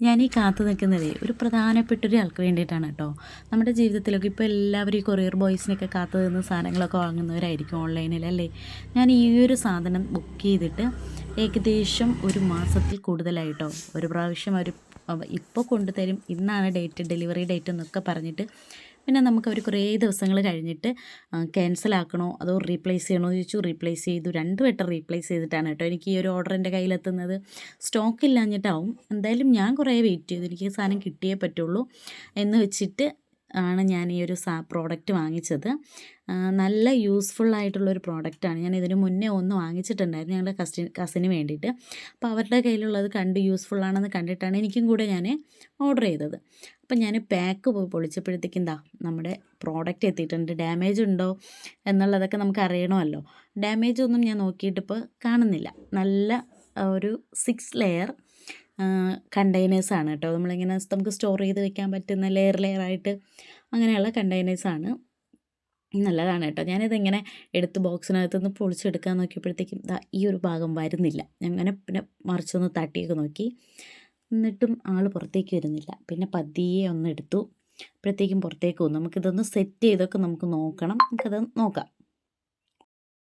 ഞാൻ ഈ കാത്തു നിൽക്കുന്നതേ ഒരു പ്രധാനപ്പെട്ട ഒരു ആൾക്ക് വേണ്ടിയിട്ടാണ് കേട്ടോ. നമ്മുടെ ജീവിതത്തിലൊക്കെ ഇപ്പോൾ എല്ലാവരും ഈ കൊറിയർ ബോയ്സിനൊക്കെ കാത്തു നിന്ന് സാധനങ്ങളൊക്കെ വാങ്ങുന്നവരായിരിക്കും ഓൺലൈനിൽ അല്ലേ? ഞാൻ ഈ ഒരു സാധനം ബുക്ക് ചെയ്തിട്ട് ഏകദേശം ഒരു മാസത്തിൽ കൂടുതലായിട്ടോ. ഒരു പ്രാവശ്യം അവർ ഇപ്പോൾ കൊണ്ടുതരും. ഇന്നാണ് ഡേറ്റ് ഡെലിവറി ഡേറ്റ് എന്നൊക്കെ പറഞ്ഞിട്ട് പിന്നെ നമുക്ക് അവർ കുറേ ദിവസങ്ങൾ കഴിഞ്ഞിട്ട് ക്യാൻസൽ ആക്കണോ അതോ റീപ്ലേസ് ചെയ്യണോ ചോദിച്ചു. റീപ്ലേസ് ചെയ്തു. രണ്ട് വട്ടം റീപ്ലേസ് ചെയ്തിട്ടാണ് കേട്ടോ എനിക്ക് ഈ ഒരു ഓർഡർ എന്റെ കയ്യിലെത്തുന്നത്. സ്റ്റോക്ക് ഇല്ലാഞ്ഞിട്ടാവും. എന്തായാലും ഞാൻ കുറേ വെയിറ്റ് ചെയ്തു. എനിക്ക് സാധനം കിട്ടിയേ പറ്റുള്ളൂ എന്ന് വെച്ചിട്ട് ആണ് ഞാൻ ഈ ഒരു സാ പ്രോഡക്റ്റ് വാങ്ങിച്ചത്. നല്ല യൂസ്ഫുൾ ആയിട്ടുള്ളൊരു പ്രോഡക്റ്റാണ് ഞാൻ ഇതിന് മുന്നേ ഒന്ന് വാങ്ങിച്ചിട്ടുണ്ടായിരുന്നു ഞങ്ങളുടെ കസിൻ കസിന് വേണ്ടിയിട്ട്. അപ്പോൾ അവരുടെ കയ്യിലുള്ളത് കണ്ട് യൂസ്ഫുൾ ആണെന്ന് കണ്ടിട്ടാണ് എനിക്കും കൂടെ ഞാൻ ഓർഡർ ചെയ്തത്. അപ്പം ഞാൻ പാക്ക് പോയി പൊളിച്ചപ്പോഴത്തേക്കും എന്താ നമ്മുടെ പ്രോഡക്റ്റ് എത്തിയിട്ടുണ്ട്. ഡാമേജ് ഉണ്ടോ എന്നുള്ളതൊക്കെ നമുക്ക് അറിയണമല്ലോ. ഡാമേജ് ഒന്നും ഞാൻ നോക്കിയിട്ടിപ്പോൾ കാണുന്നില്ല. നല്ല ഒരു സിക്സ് ലെയർ കണ്ടെയ്നേഴ്സാണ് കേട്ടോ. നമ്മളിങ്ങനെ നമുക്ക് സ്റ്റോർ ചെയ്ത് വെക്കാൻ പറ്റുന്ന ലെയർ ലെയർ ലെയറായിട്ട് അങ്ങനെയുള്ള കണ്ടെയ്നേഴ്സാണ് നല്ലതാണ് കേട്ടോ. ഞാനിതിങ്ങനെ എടുത്ത് ബോക്സിനകത്ത് നിന്ന് പൊളിച്ചെടുക്കാൻ നോക്കിയപ്പോഴത്തേക്കും ഈ ഒരു ഭാഗം വരുന്നില്ല. അങ്ങനെ പിന്നെ മറിച്ചൊന്ന് തട്ടിയൊക്കെ നോക്കി. എന്നിട്ടും ആൾ പുറത്തേക്ക് വരുന്നില്ല. പിന്നെ പതിയെ ഒന്ന് എടുത്തു. അപ്പോഴത്തേക്കും പുറത്തേക്ക് പോകും നമുക്കിതൊന്ന് സെറ്റ് ചെയ്തൊക്കെ നമുക്ക് നോക്കണം. നമുക്കത് നോക്കാം.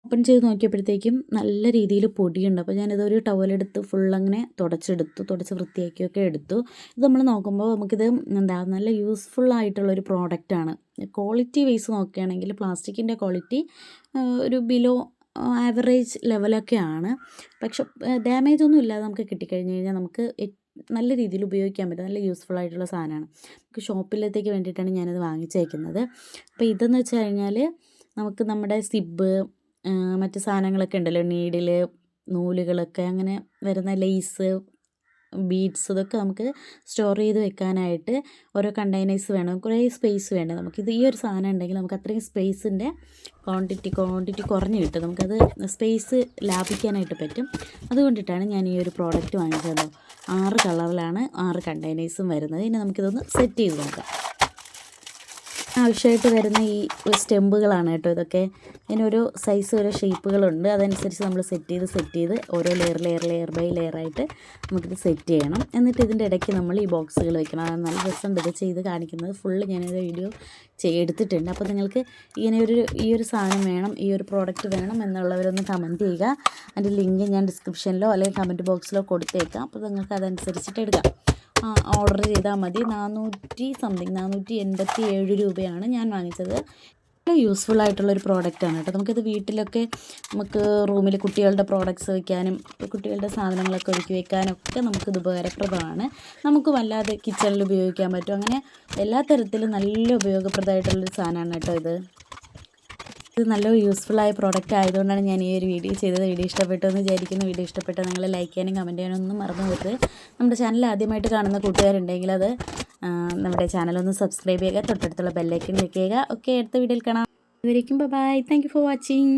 ഓപ്പൺ ചെയ്ത് നോക്കിയപ്പോഴത്തേക്കും നല്ല രീതിയിൽ പൊടിയുണ്ട്. അപ്പോൾ ഞാനിതൊരു ടവലെടുത്ത് ഫുൾ അങ്ങനെ തുടച്ചെടുത്തു. തുടച്ച് വൃത്തിയാക്കിയൊക്കെ എടുത്തു. ഇത് നമ്മൾ നോക്കുമ്പോൾ നമുക്കിത് എന്താ നല്ല യൂസ്ഫുൾ ആയിട്ടുള്ളൊരു പ്രോഡക്റ്റാണ് ക്വാളിറ്റി വൈസ് നോക്കുകയാണെങ്കിൽ പ്ലാസ്റ്റിക്കിന്റെ ക്വാളിറ്റി ഒരു ബിലോ ആവറേജ് ലെവലൊക്കെയാണ് പക്ഷെ ഡാമേജ് ഒന്നും ഇല്ലാതെ നമുക്ക് കിട്ടിക്കഴിഞ്ഞ് കഴിഞ്ഞാൽ നമുക്ക് നല്ല രീതിയിൽ ഉപയോഗിക്കാൻ പറ്റും. നല്ല യൂസ്ഫുൾ ആയിട്ടുള്ള സാധനമാണ്. നമുക്ക് ഷോപ്പിലത്തേക്ക് വേണ്ടിയിട്ടാണ് ഞാനിത് വാങ്ങിച്ചേക്കുന്നത്. അപ്പോൾ ഇതെന്ന് വെച്ച് കഴിഞ്ഞാൽ നമുക്ക് നമ്മുടെ സിബ് മറ്റ് സാധനങ്ങളൊക്കെ ഉണ്ടല്ലോ. നീഡിൽ നൂലുകളൊക്കെ അങ്ങനെ വരുന്ന ലേസ് ബീഡ്സ് ഇതൊക്കെ നമുക്ക് സ്റ്റോർ ചെയ്ത് വെക്കാനായിട്ട് ഓരോ കണ്ടെയ്നേഴ്സ് വേണം. കുറേ സ്പേസ് വേണം നമുക്ക് ഇത് ഈ ഒരു സാധനം ഉണ്ടെങ്കിൽ നമുക്ക് അത്രയും സ്പേസിന്റെ ക്വാണ്ടിറ്റി ക്വാണ്ടിറ്റി കുറഞ്ഞ് കിട്ടും. നമുക്കത് സ്പേസ് ലാഭിക്കാനായിട്ട് പറ്റും. അതുകൊണ്ടിട്ടാണ് ഞാൻ ഈ ഒരു പ്രോഡക്റ്റ് വാങ്ങിച്ചത്. ആറ് കളറിലാണ് ആറ് കണ്ടെയ്നേഴ്സും വരുന്നത്. ഇനി നമുക്കിതൊന്ന് സെറ്റ് ചെയ്ത് നോക്കാം. ആവശ്യമായിട്ട് വരുന്ന ഈ സ്റ്റെമ്പുകളാണ് കേട്ടോ ഇതൊക്കെ. ഇതിനൊരു സൈസ് ഓരോ ഷേപ്പുകളുണ്ട് അതനുസരിച്ച് നമ്മൾ സെറ്റ് ചെയ്ത് സെറ്റ് ചെയ്ത് ഓരോ layer layer layer by layer ആയിട്ട് നമുക്കിത് സെറ്റ് ചെയ്യണം. എന്നിട്ട് ഇതിന്റെ ഇടയ്ക്ക് നമ്മൾ ഈ ബോക്സുകൾ വെക്കണം. അത് നല്ല രസമുണ്ട്. ഇത് ചെയ്ത് കാണിക്കുന്നത് ഫുള്ള് ഞാനിത് വീഡിയോ എടുത്തിട്ടുണ്ട്. അപ്പോൾ നിങ്ങൾക്ക് ഇങ്ങനെ ഒരു ഈ ഒരു സാധനം വേണം ഈ ഒരു പ്രോഡക്റ്റ് വേണം എന്നുള്ളവരൊന്ന് കമന്റ് ചെയ്യുക. അതിന്റെ ലിങ്ക് ഞാൻ ഡിസ്ക്രിപ്ഷനിലോ അല്ലെങ്കിൽ കമന്റ് ബോക്സിലോ കൊടുത്തേക്കാം. അപ്പോൾ നിങ്ങൾക്ക് അതനുസരിച്ചിട്ട് എടുക്കാം. ഓർഡർ ചെയ്താൽ മതി. നാനൂറ്റി സംതിങ് നാനൂറ്റി എൺപത്തി ഏഴ് രൂപയാണ് ഞാൻ വാങ്ങിച്ചത്. വളരെ യൂസ്ഫുൾ ആയിട്ടുള്ളൊരു പ്രോഡക്റ്റാണ് കേട്ടോ. നമുക്കിത് വീട്ടിലൊക്കെ നമുക്ക് റൂമിൽ കുട്ടികളുടെ പ്രോഡക്റ്റ്സ് വയ്ക്കാനും കുട്ടികളുടെ സാധനങ്ങളൊക്കെ ഒരുക്കി വെക്കാനൊക്കെ നമുക്കിത് ഉപകാരപ്രദമാണ്. നമുക്ക് വല്ലാതെ കിച്ചണിൽ ഉപയോഗിക്കാൻ പറ്റും. അങ്ങനെ എല്ലാ തരത്തിലും നല്ല ഉപയോഗപ്രദമായിട്ടുള്ളൊരു സാധനമാണ് കേട്ടോ ഇത്. ഇത് നല്ല ആയ പ്രോഡക്റ്റ് ആയതുകൊണ്ടാണ് ഞാൻ ഈ ഒരു വീഡിയോ ചെയ്തത്. വീഡിയോ ഇഷ്ടപ്പെട്ടു എന്ന് വിചാരിക്കുന്നു. വീഡിയോ ഇഷ്ടപ്പെട്ട നിങ്ങൾ ലൈക്ക് ചെയ്യാനും കമന്റ് ചെയ്യാനും ഒന്നും മറന്നു പോകരുത്. നമ്മുടെ ചാനൽ ആദ്യമായിട്ട് കാണുന്ന കൂട്ടുകാരുണ്ടെങ്കിൽ അത് നമ്മുടെ ചാനലൊന്ന് സബ്സ്ക്രൈബ് ചെയ്യുക തൊട്ടടുത്തുള്ള ബെല്ലൈക്കൻ ക്ലിക്ക് ചെയ്യുക. ഓക്കെ അടുത്ത വീഡിയോയിൽ കാണാം. ഇതുവരേക്കും ബൈ താങ്ക് ഫോർ വാച്ചിങ്